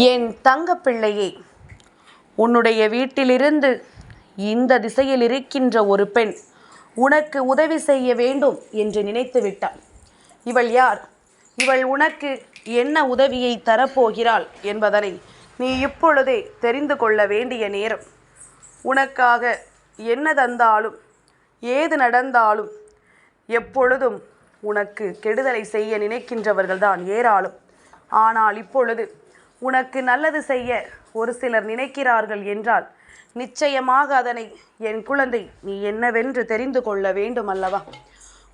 என் தங்கப்பிள்ளையே உன்னுடைய வீட்டிலிருந்து இந்த திசையில் இருக்கின்ற ஒரு பெண் உனக்கு உதவி செய்ய வேண்டும் என்று நினைத்து விட்டாள். இவள் யார்? இவள் உனக்கு என்ன உதவியை தரப்போகிறாள் என்பதனை நீ இப்பொழுதே தெரிந்து கொள்ள வேண்டிய நேரம். உனக்காக என்ன தந்தாலும் ஏது நடந்தாலும் எப்பொழுதும் உனக்கு கெடுதலை செய்ய நினைக்கின்றவர்கள்தான் ஏராளம். ஆனால் இப்பொழுது உனக்கு நல்லது செய்ய ஒரு சிலர் நினைக்கிறார்கள் என்றால் நிச்சயமாக அதனை என் குழந்தை நீ என்னவென்று தெரிந்து கொள்ள வேண்டும் அல்லவா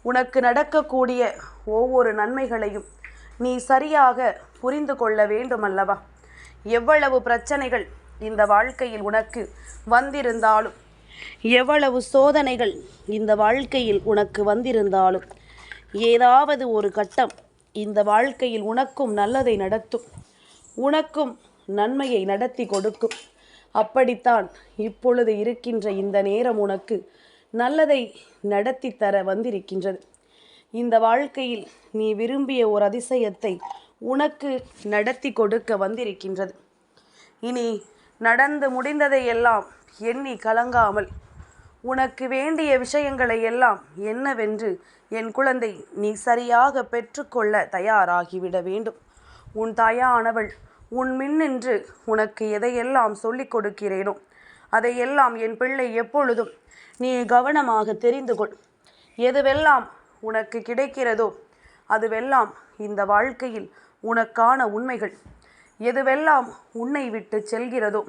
உனக்கு நடக்கக்கூடிய ஒவ்வொரு நன்மைகளையும் நீ சரியாக புரிந்து கொள்ள வேண்டும் அல்லவா எவ்வளவு பிரச்சனைகள் இந்த வாழ்க்கையில் உனக்கு வந்திருந்தாலும் எவ்வளவு சோதனைகள் இந்த வாழ்க்கையில் உனக்கு வந்திருந்தாலும் ஏதாவது ஒரு கட்டம் இந்த வாழ்க்கையில் உனக்கும் நல்லதை நடத்தும். உனக்கும் நன்மையை நடத்தி கொடுக்கும். அப்படித்தான் இப்பொழுது இருக்கின்ற இந்த நேரம் உனக்கு நல்லதை நடத்தி தர வந்திருக்கின்றது. இந்த வாழ்க்கையில் நீ விரும்பிய ஒரு அதிசயத்தை உனக்கு நடத்தி கொடுக்க வந்திருக்கின்றது. இனி நடந்து முடிந்ததை எல்லாம் எண்ணி கலங்காமல் உனக்கு வேண்டிய விஷயங்களை எல்லாம் என்னவென்று என் குழந்தை நீ சரியாக பெற்றுக்கொள்ள தயாராகிவிட வேண்டும். உன் தாயானவள் உன் மின்னின்று உனக்கு எதையெல்லாம் சொல்லிக் கொடுக்கிறேனோ அதையெல்லாம் என் பிள்ளை எப்பொழுதும் நீ கவனமாக தெரிந்து கொள். எதுவெல்லாம் உனக்கு கிடைக்கிறதோ அதுவெல்லாம் இந்த வாழ்க்கையில் உனக்கான உண்மைகள். எதுவெல்லாம் உன்னை விட்டு செல்கிறதோ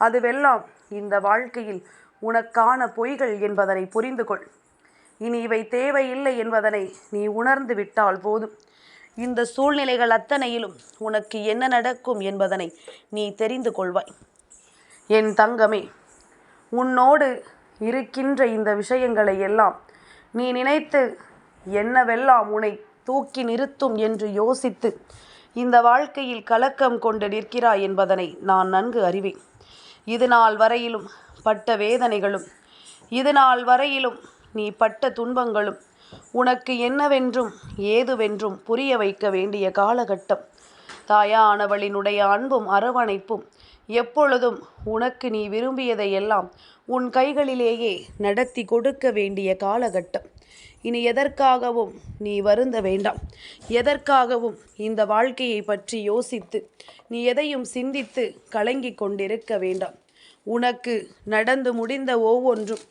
அதுவெல்லாம் இந்த வாழ்க்கையில் உனக்கான பொய்கள் என்பதனை புரிந்து கொள். இனி இவை தேவையில்லை என்பதனை நீ உணர்ந்து விட்டால் போதும். இந்த சூழ்நிலைகள் அத்தனையிலும் உனக்கு என்ன நடக்கும் என்பதனை நீ தெரிந்து கொள்வாய். என் தங்கமே உன்னோடு இருக்கின்ற இந்த விஷயங்களை எல்லாம் நீ நினைத்து என்னவெல்லாம் உன்னை தூக்கி நிறுத்தும் என்று யோசித்து இந்த வாழ்க்கையில் கலக்கம் கொண்டு நிற்கிறாய் என்பதனை நான் நன்கு அறிவேன். இது நாள் வரையிலும் பட்ட வேதனைகளும் இது நாள் வரையிலும் நீ பட்ட துன்பங்களும் உனக்கு என்னவென்றும் ஏதுவென்றும் புரிய வைக்க வேண்டிய காலகட்டம். தாயானவளினுடைய அன்பும் அரவணைப்பும் எப்பொழுதும் உனக்கு நீ விரும்பியதை எல்லாம் உன் கைகளிலேயே நடத்தி கொடுக்க வேண்டிய காலகட்டம். இனி எதற்காகவும் நீ வருந்த வேண்டாம். எதற்காகவும் இந்த வாழ்க்கையை பற்றி யோசித்து நீ எதையும் சிந்தித்து கலங்கிக் கொண்டிருக்க வேண்டாம். உனக்கு நடந்து முடிந்த ஒவ்வொன்றும்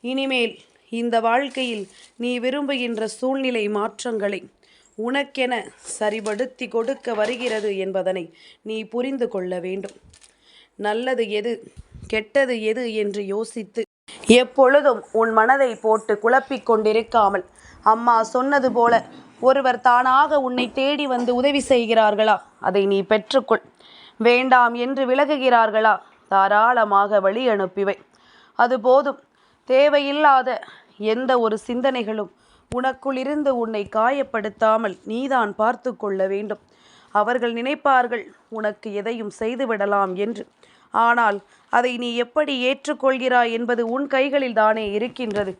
இனிமேல் இந்த வாழ்க்கையில் நீ விரும்புகின்ற சூழ்நிலை மாற்றங்களை உனக்கென சரிபடுத்தி கொடுக்க வருகிறது என்பதனை நீ புரிந்து கொள்ள வேண்டும். நல்லது எது கெட்டது எது என்று யோசித்து எப்பொழுதும் உன் மனதை போட்டு குழப்பிக் கொண்டிருக்காமல் அம்மா சொன்னது போல ஒருவர் தானாக உன்னை தேடி வந்து உதவி செய்கிறார்களா? அதை நீ பெற்றுக்கொள். வேண்டாம் என்று விலகுகிறார்களா? தாராளமாக வழி அனுப்பிவை. அது போதும். தேவையில்லாத எந்த ஒரு சிந்தனைகளும் உனக்குள்ளிருந்து உன்னை காயப்படுத்தாமல் நீதான் பார்த்து கொள்ள வேண்டும். அவர்கள் நினைப்பார்கள் உனக்கு எதையும் செய்துவிடலாம் என்று. ஆனால் அதை நீ எப்படி ஏற்றுக்கொள்கிறாய் என்பது உன் கைகளில் தானே இருக்கின்றது.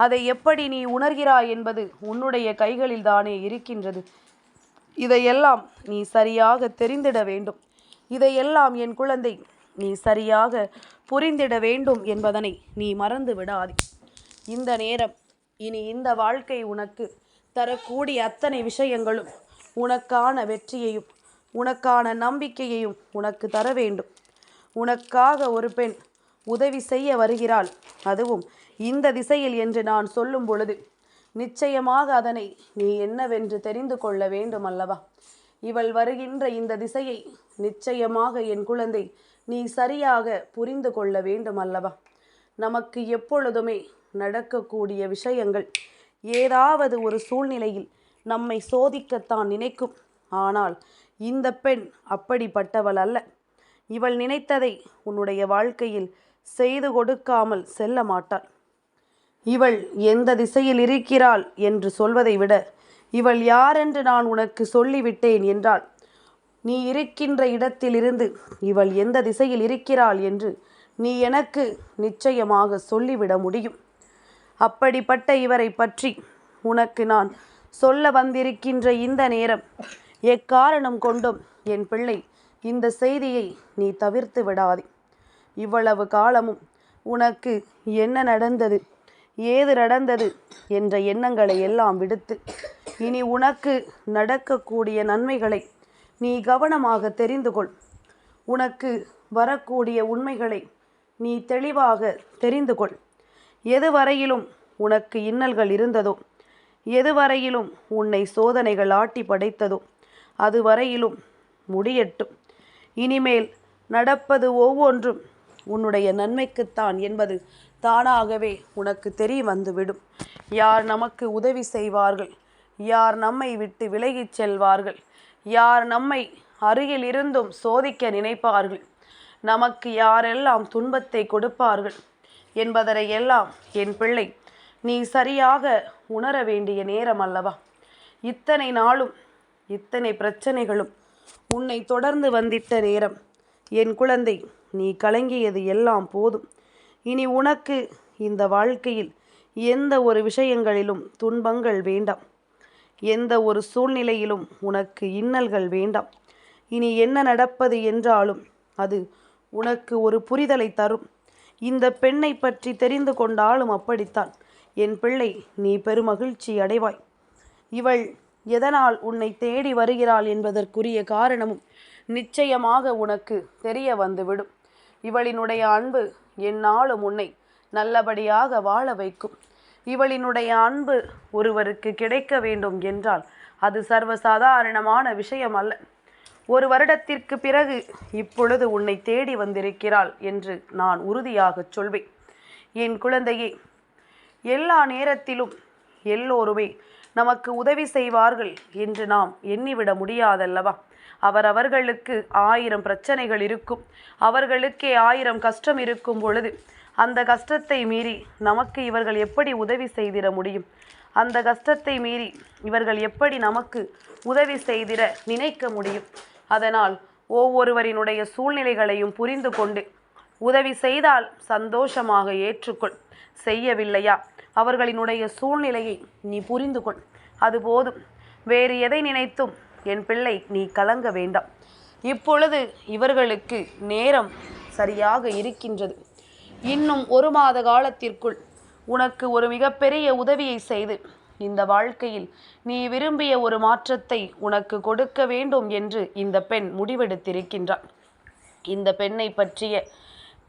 அதை எப்படி நீ உணர்கிறாய் என்பது உன்னுடைய கைகளில் தானே இருக்கின்றது. இதையெல்லாம் நீ சரியாக தெரிந்திட வேண்டும். இதையெல்லாம் என் குழந்தை நீ சரியாக புரிந்திட வேண்டும் என்பதனை நீ மறந்து விடாதே. இந்த நேரம் இனி இந்த வாழ்க்கை உனக்கு தரக்கூடிய அத்தனை விஷயங்களும் உனக்கான வெற்றியையும் உனக்கான நம்பிக்கையையும் உனக்கு தர வேண்டும். உனக்காக ஒரு பெண் உதவி செய்ய வருகிறாள். அதுவும் இந்த திசையில் என்று நான் சொல்லும் பொழுது நிச்சயமாக அதனை நீ என்னவென்று தெரிந்து கொள்ள வேண்டும் அல்லவா இவள் வருகின்ற இந்த திசையை நிச்சயமாக என் குழந்தை நீ சரியாக புரிந்து கொள்ள வேண்டும் அல்லவா நமக்கு எப்பொழுதுமே நடக்கக்கூடிய விஷயங்கள் ஏதாவது ஒரு சூழ்நிலையில் நம்மை சோதிக்கத்தான் நினைக்கும். ஆனால் இந்த பெண் அப்படிப்பட்டவள் அல்ல. இவள் நினைத்ததை உன்னுடைய வாழ்க்கையில் செய்து கொடுக்காமல் செல்ல மாட்டாள். இவள் எந்த திசையில் இருக்கிறாள் என்று சொல்வதை விட இவள் யாரென்று நான் உனக்கு சொல்லிவிட்டேன் என்றால் நீ இருக்கின்ற இடத்திலிருந்து இவள் எந்த திசையில் இருக்கிறாள் என்று நீ எனக்கு நிச்சயமாக சொல்லிவிட முடியும். அப்படிப்பட்ட இவரை பற்றி உனக்கு நான் சொல்ல வந்திருக்கின்ற இந்த நேரம் எக்காரணம் கொண்டும் என் பிள்ளை இந்த செய்தியை நீ தவிர்த்து விடாதே. இவ்வளவு காலமும் உனக்கு என்ன நடந்தது ஏது நடந்தது என்ற எண்ணங்களை எல்லாம் விடுத்து இனி உனக்கு நடக்கக்கூடிய நன்மைகளை நீ கவனமாக தெரிந்து கொள். உனக்கு வரக்கூடிய உண்மைகளை நீ தெளிவாக தெரிந்து கொள். எதுவரையிலும் உனக்கு இன்னல்கள் இருந்ததோ எதுவரையிலும் உன்னை சோதனைகள் ஆட்டி படைத்ததோ அதுவரையிலும் முடியட்டும். இனிமேல் நடப்பது ஒவ்வொன்றும் உன்னுடைய நன்மைக்குத்தான் என்பது தானாகவே உனக்கு தெரிய வந்துவிடும். யார் நமக்கு உதவி செய்வார்கள்? யார் நம்மை விட்டு விலகிச் செல்வார்கள்? யார் நம்மை அருகில் இருந்தும் சோதிக்க நினைப்பார்கள்? நமக்கு யாரெல்லாம் துன்பத்தை கொடுப்பார்கள் என்பதனை எல்லாம் என் பிள்ளை நீ சரியாக உணர வேண்டிய நேரம் அல்லவா? இத்தனை நாளும் இத்தனை பிரச்சனைகளும் உன்னை தொடர்ந்து வந்திட்ட நேரம். என் குழந்தை நீ கலங்கியது எல்லாம் போதும். இனி உனக்கு இந்த வாழ்க்கையில் எந்த ஒரு விஷயங்களிலும் துன்பங்கள் வேண்டாம். எந்த ஒரு சூழ்நிலையிலும் உனக்கு இன்னல்கள் வேண்டாம். இனி என்ன நடப்பது என்றாலும் அது உனக்கு ஒரு புரிதலை தரும். இந்த பெண்ணை பற்றி தெரிந்து கொண்டாலும் அப்படித்தான். என் பிள்ளை நீ பெருமகிழ்ச்சி அடைவாய். இவள் எதனால் உன்னை தேடி வருகிறாள் என்பதற்குரிய காரணமும் நிச்சயமாக உனக்கு தெரிய வந்துவிடும். இவளினுடைய அன்பு என்னாலும் உன்னை நல்லபடியாக வாழ வைக்கும். இவளினுடைய அன்பு ஒருவருக்கு கிடைக்க வேண்டும் என்றால் அது சர்வசாதாரணமான விஷயம் அல்ல. ஒரு வருடத்திற்கு பிறகு இப்பொழுது உன்னை தேடி வந்திருக்கிறாள் என்று நான் உறுதியாகச் சொல்வேன். என் குழந்தையே எல்லா நேரத்திலும் எல்லோருமே நமக்கு உதவி செய்வார்கள் என்று நாம் எண்ணிவிட முடியாதல்லவா? அவரவர்களுக்கு ஆயிரம் பிரச்சனைகள் இருக்கும். அவர்களுக்கே ஆயிரம் கஷ்டம் இருக்கும் பொழுது அந்த கஷ்டத்தை மீறி நமக்கு இவர்கள் எப்படி உதவி செய்திட முடியும்? அந்த கஷ்டத்தை மீறி இவர்கள் எப்படி நமக்கு உதவி செய்திட நினைக்க முடியும்? அதனால் ஒவ்வொருவரினுடைய சூழ்நிலைகளையும் புரிந்து கொண்டு உதவி செய்தால் சந்தோஷமாக ஏற்றுக்கொள். செய்யவில்லையா? அவர்களினுடைய சூழ்நிலையை நீ புரிந்து கொள். அது போதும். வேறு எதை நினைத்தும் என் பிள்ளை நீ கலங்க வேண்டாம். இப்பொழுது இவர்களுக்கு நேரம் சரியாக இருக்கின்றது. இன்னும் ஒரு மாத காலத்திற்குள் உனக்கு ஒரு மிகப்பெரிய உதவியை செய்து இந்த வாழ்க்கையில் நீ விரும்பிய ஒரு மாற்றத்தை உனக்கு கொடுக்க வேண்டும் என்று இந்த பெண் முடிவெடுத்திருக்கின்றான் இந்த பெண்ணை பற்றிய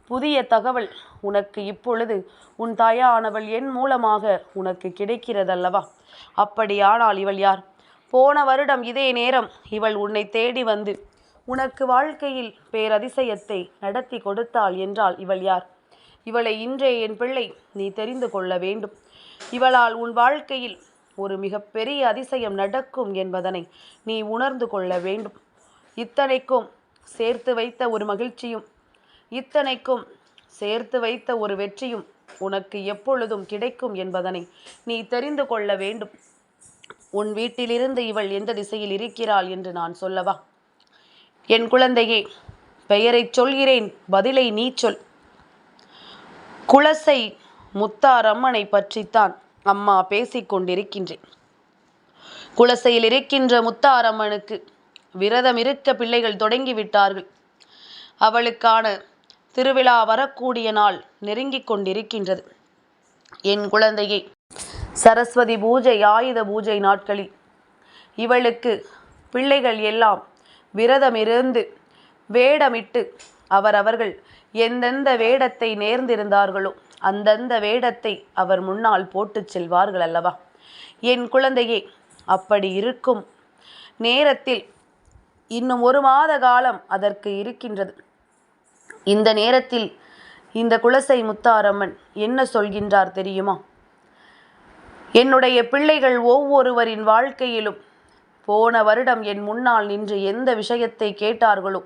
புதிய தகவல் உனக்கு இப்பொழுது உன் தாயானவள் என் மூலமாக உனக்கு கிடைக்கிறதல்லவா? அப்படியானால் இவள் யார்? போன வருடம் இதே நேரம் இவள் உன்னை தேடி வந்து உனக்கு வாழ்க்கையில் பேரதிசயத்தை நடத்தி கொடுத்தாள் என்றால் இவள் யார்? இவளை இன்றே என் பிள்ளை நீ தெரிந்து கொள்ள வேண்டும். இவளால் உன் வாழ்க்கையில் ஒரு மிகப்பெரிய அதிசயம் நடக்கும் என்பதனை நீ உணர்ந்து கொள்ள வேண்டும். இத்தனைக்கும் சேர்த்து வைத்த ஒரு மகிழ்ச்சியும் இத்தனைக்கும் சேர்த்து வைத்த ஒரு வெற்றியும் உனக்கு எப்பொழுதும் கிடைக்கும் என்பதனை நீ தெரிந்து கொள்ள வேண்டும். உன் வீட்டிலிருந்து இவள் எந்த திசையில் இருக்கிறாள் என்று நான் சொல்லவா? என் குழந்தையே பெயரைச் சொல்கிறேன் பதிலை நீ சொல். குலசை முத்தாரம்மனை பற்றித்தான் அம்மா பேசிக் கொண்டிருக்கின்றேன். குலசையில் இருக்கின்ற முத்தாரம்மனுக்கு விரதம் இருக்க பிள்ளைகள் தொடங்கிவிட்டார்கள். அவளுக்கான திருவிழா வரக்கூடிய நாள் நெருங்கிக் கொண்டிருக்கின்றது. என் குழந்தையை சரஸ்வதி பூஜை ஆயுத பூஜை நாட்களில் இவளுக்கு பிள்ளைகள் எல்லாம் விரதமிருந்து வேடமிட்டு அவரவர்கள் எந்தெந்த வேடத்தை நேர்ந்திருந்தார்களோ அந்தந்த வேடத்தை அவர் முன்னால் போட்டுச் செல்வார்கள் அல்லவா? என் குழந்தையே அப்படி இருக்கும் நேரத்தில் இன்னும் ஒரு மாத காலம் அதற்கு இருக்கின்றது. இந்த நேரத்தில் இந்த குலசை முத்தாரம்மன் என்ன சொல்கின்றார் தெரியுமா? என்னுடைய பிள்ளைகள் ஒவ்வொருவரின் வாழ்க்கையிலும் போன வருடம் என் முன்னால் நின்று எந்த விஷயத்தை கேட்டார்களோ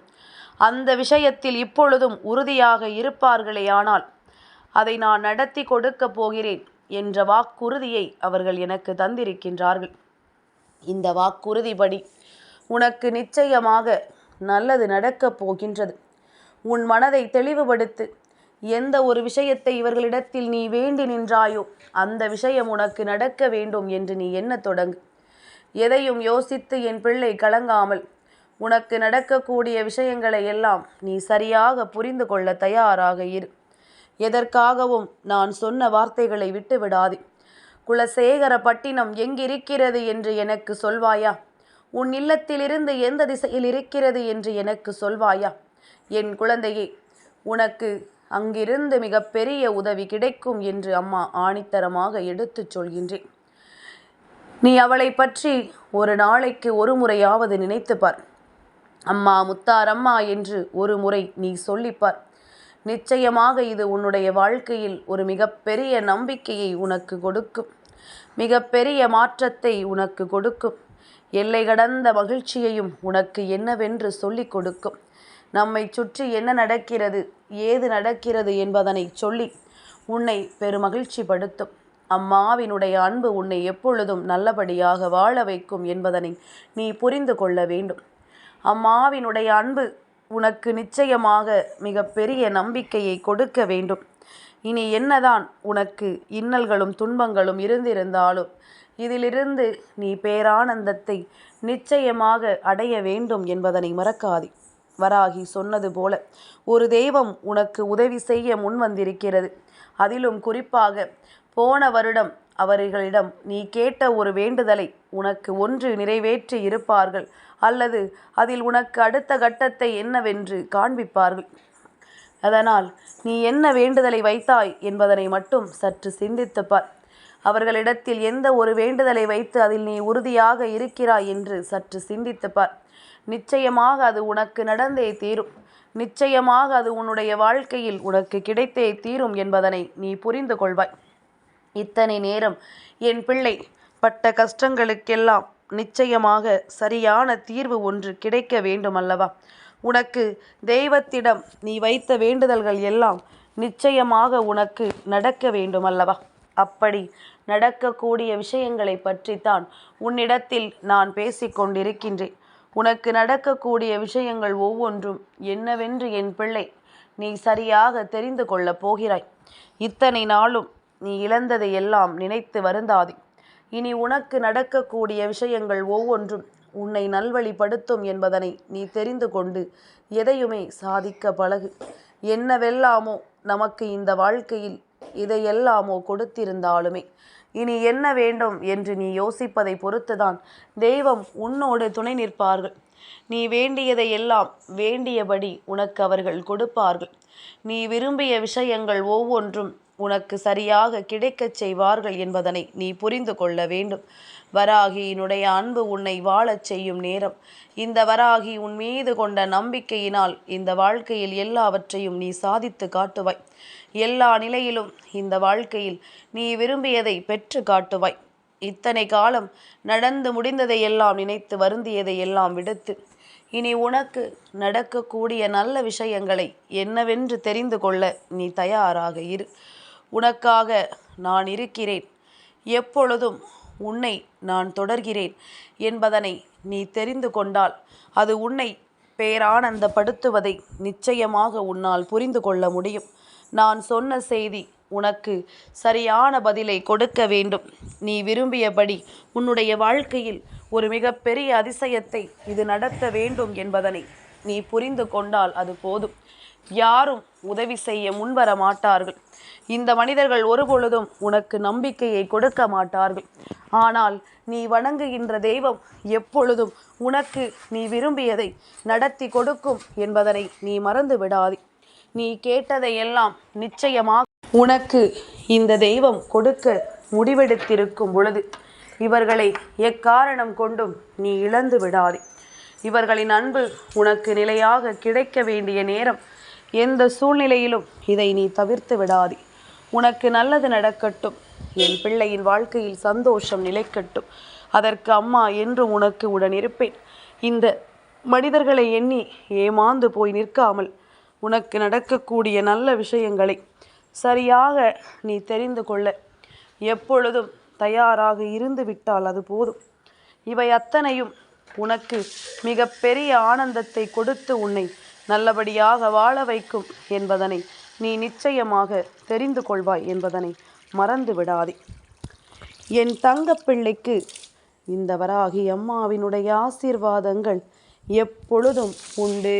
அந்த விஷயத்தில் இப்பொழுதும் உறுதியாக இருப்பார்களேயானால் அதை நான் நடத்தி கொடுக்க போகிறேன் என்ற வாக்குறுதியை அவர்கள் எனக்கு தந்திருக்கின்றார்கள். இந்த வாக்குறுதிப்படி உனக்கு நிச்சயமாக நல்லது நடக்கப் போகின்றது. உன் மனதை தெளிவுபடுத்து எந்த ஒரு விஷயத்தை இவர்களிடத்தில் நீ வேண்டி நின்றாயோ அந்த விஷயம் உனக்கு நடக்க வேண்டும் என்று நீ எண்ணத் தொடங்கு. எதையும் யோசித்து என் பிள்ளை கலங்காமல் உனக்கு நடக்கக்கூடிய விஷயங்களை எல்லாம் நீ சரியாக புரிந்து கொள்ள தயாராக இரு. எதற்காகவும் நான் சொன்ன வார்த்தைகளை விட்டு விடாதே. குலசேகர பட்டினம் எங்கிருக்கிறது என்று எனக்கு சொல்வாயா? உன் இல்லத்திலிருந்து எந்த திசையில் இருக்கிறது என்று எனக்கு சொல்வாயா? என் குழந்தையே உனக்கு அங்கிருந்து மிகப்பெரிய உதவி கிடைக்கும் என்று அம்மா ஆணித்தரமாக எடுத்துச் சொல்கின்றேன். நீ அவளை பற்றி ஒரு நாளைக்கு ஒரு முறையாவது நினைத்துப்பார் அம்மா முத்தாரம்மா என்று ஒரு முறை நீ சொல்லிப்பார். நிச்சயமாக இது உன்னுடைய வாழ்க்கையில் ஒரு மிகப்பெரிய நம்பிக்கையை உனக்கு கொடுக்கும். மிகப்பெரிய மாற்றத்தை உனக்கு கொடுக்கும். எல்லை கடந்த மகிழ்ச்சியையும் உனக்கு என்னவென்று சொல்லிக் கொடுக்கும். நம்மை சுற்றி என்ன நடக்கிறது ஏது நடக்கிறது என்பதனை சொல்லி உன்னை பெருமகிழ்ச்சி படுத்தும் அம்மாவினுடைய அன்பு உன்னை எப்பொழுதும் நல்லபடியாக வாழ வைக்கும் என்பதனை நீ புரிந்து கொள்ள வேண்டும். அம்மாவினுடைய அன்பு உனக்கு நிச்சயமாக மிகப்பெரிய நம்பிக்கையை கொடுக்க வேண்டும். இனி என்னதான் உனக்கு இன்னல்களும் துன்பங்களும் இருந்திருந்தாலும் இதிலிருந்து நீ பேரானந்தத்தை நிச்சயமாக அடைய வேண்டும் என்பதனை மறக்காதே. வராகி சொன்னது போல ஒரு தெய்வம் உனக்கு உதவி செய்ய முன் வந்திருக்கிறது அதிலும் குறிப்பாக போன வருடம் அவர்களிடம் நீ கேட்ட ஒரு வேண்டுதலை உனக்கு ஒன்று நிறைவேற்றி இருப்பார்கள் அல்லது அதில் உனக்கு அடுத்த கட்டத்தை என்னவென்று காண்பிப்பார்கள். அதனால் நீ என்ன வேண்டுதலை வைத்தாய் என்பதனை மட்டும் சற்று சிந்தித்துப் பார் அவர்களிடத்தில் எந்த ஒரு வேண்டுதலை வைத்து அதில் நீ உறுதியாக இருக்கிறாய் என்று சற்று சிந்தித்துப் பார் நிச்சயமாக அது உனக்கு நடந்தே தீரும். நிச்சயமாக அது உன்னுடைய வாழ்க்கையில் உனக்கு கிடைத்தே தீரும் என்பதனை நீ புரிந்து கொள்வாய். இத்தனை நேரம் என் பிள்ளை பட்ட கஷ்டங்களுக்கெல்லாம் நிச்சயமாக சரியான தீர்வு ஒன்று கிடைக்க வேண்டுமல்லவா? உனக்கு தெய்வத்திடம் நீ வைத்த வேண்டுதல்கள் எல்லாம் நிச்சயமாக உனக்கு நடக்க வேண்டுமல்லவா? அப்படி நடக்கக்கூடிய விஷயங்களை பற்றித்தான் உன்னிடத்தில் நான் பேசிக்கொண்டிருக்கின்றேன் உனக்கு நடக்கக்கூடிய விஷயங்கள் ஒவ்வொன்றும் என்னவென்று என் பிள்ளை நீ சரியாக தெரிந்து கொள்ளப் போகிறாய். இத்தனை நாளும் நீ இழந்ததை எல்லாம் நினைத்து வருந்தாதே. இனி உனக்கு நடக்கக்கூடிய விஷயங்கள் ஒவ்வொன்றும் உன்னை நல்வழிப்படுத்தும் என்பதனை நீ தெரிந்து கொண்டு எதையுமே சாதிக்க பழகு. என்னவெல்லாமோ நமக்கு இந்த வாழ்க்கையில் இதையெல்லாமோ கொடுத்திருந்தாலுமே. இனி என்ன வேண்டும் என்று நீ யோசிப்பதை பொறுத்துதான் தெய்வம் உன்னோடு துணை நிற்பார்கள். நீ வேண்டியதை எல்லாம் வேண்டியபடி உனக்கு அவர்கள் கொடுப்பார்கள். நீ விரும்பிய விஷயங்கள் ஒவ்வொன்றும் உனக்கு சரியாக கிடைக்கச் செய்வார்கள் என்பதனை நீ புரிந்து கொள்ள வேண்டும். வராகியினுடைய அன்பு உன்னை வாழச் செய்யும் நேரம். இந்த வராகி உன் மீது கொண்ட நம்பிக்கையினால் இந்த வாழ்க்கையில் எல்லாவற்றையும் நீ சாதித்து காட்டுவாய். எல்லா நிலையிலும் இந்த வாழ்க்கையில் நீ விரும்பியதை பெற்று காட்டுவாய். இத்தனை காலம் நடந்து முடிந்ததை எல்லாம் நினைத்து வருந்தியதை எல்லாம் விடுத்து இனி உனக்கு நடக்கக்கூடிய நல்ல விஷயங்களை என்னவென்று தெரிந்து கொள்ள நீ தயாராக இரு. உனக்காக நான் இருக்கிறேன். எப்பொழுதும் உன்னை நான் தொடர்கிறேன் என்பதனை நீ தெரிந்து கொண்டால் அது உன்னை பேரானந்தப்படுத்துவதை நிச்சயமாக உன்னால் புரிந்து கொள்ள முடியும். நான் சொன்ன செய்தி உனக்கு சரியான பதிலை கொடுக்க வேண்டும். நீ விரும்பியபடி உன்னுடைய வாழ்க்கையில் ஒரு மிகப்பெரிய அதிசயத்தை இது நடத்த வேண்டும் என்பதனை நீ புரிந்து கொண்டால் அது போதும். யாரும் உதவி செய்ய முன்வர மாட்டார்கள். இந்த மனிதர்கள் ஒருபொழுதும் உனக்கு நம்பிக்கையை கொடுக்க மாட்டார்கள். ஆனால் நீ வணங்குகின்ற தெய்வம் எப்பொழுதும் உனக்கு நீ விரும்பியதை நடத்தி கொடுக்கும் என்பதனை நீ மறந்து விடாதே நீ கேட்டதையெல்லாம் நிச்சயமாக உனக்கு இந்த தெய்வம் கொடுக்க முடிவெடுத்திருக்கும் பொழுது இவர்களை எக்காரணம் கொண்டும் நீ இழந்து விடாதே. இவர்களின் அன்பு உனக்கு நிலையாக கிடைக்க வேண்டிய நேரம் எந்த சூழ்நிலையிலும் இதை நீ தவிர்த்து விடாதே. உனக்கு நல்லது நடக்கட்டும். என் பிள்ளையின் வாழ்க்கையில் சந்தோஷம் நிலைக்கட்டும். அதற்கு அம்மா என்று உனக்கு உடன் இருப்பேன் இந்த மனிதர்களை எண்ணி ஏமாந்து போய் நிற்காமல் உனக்கு நடக்கக்கூடிய நல்ல விஷயங்களை சரியாக நீ தெரிந்து கொள்ள. எப்பொழுதும் தயாராக இருந்து விட்டால் அது போதும். இவை அத்தனையும் உனக்கு மிக பெரிய ஆனந்தத்தை கொடுத்து உன்னை நல்லபடியாக வாழ வைக்கும் என்பதனை நீ நிச்சயமாக தெரிந்து கொள்வாய் என்பதனை மறந்து விடாதே. என் தங்கப்பிள்ளைக்கு இந்த வராகி அம்மாவினுடைய ஆசீர்வாதங்கள் எப்பொழுதும் உண்டு.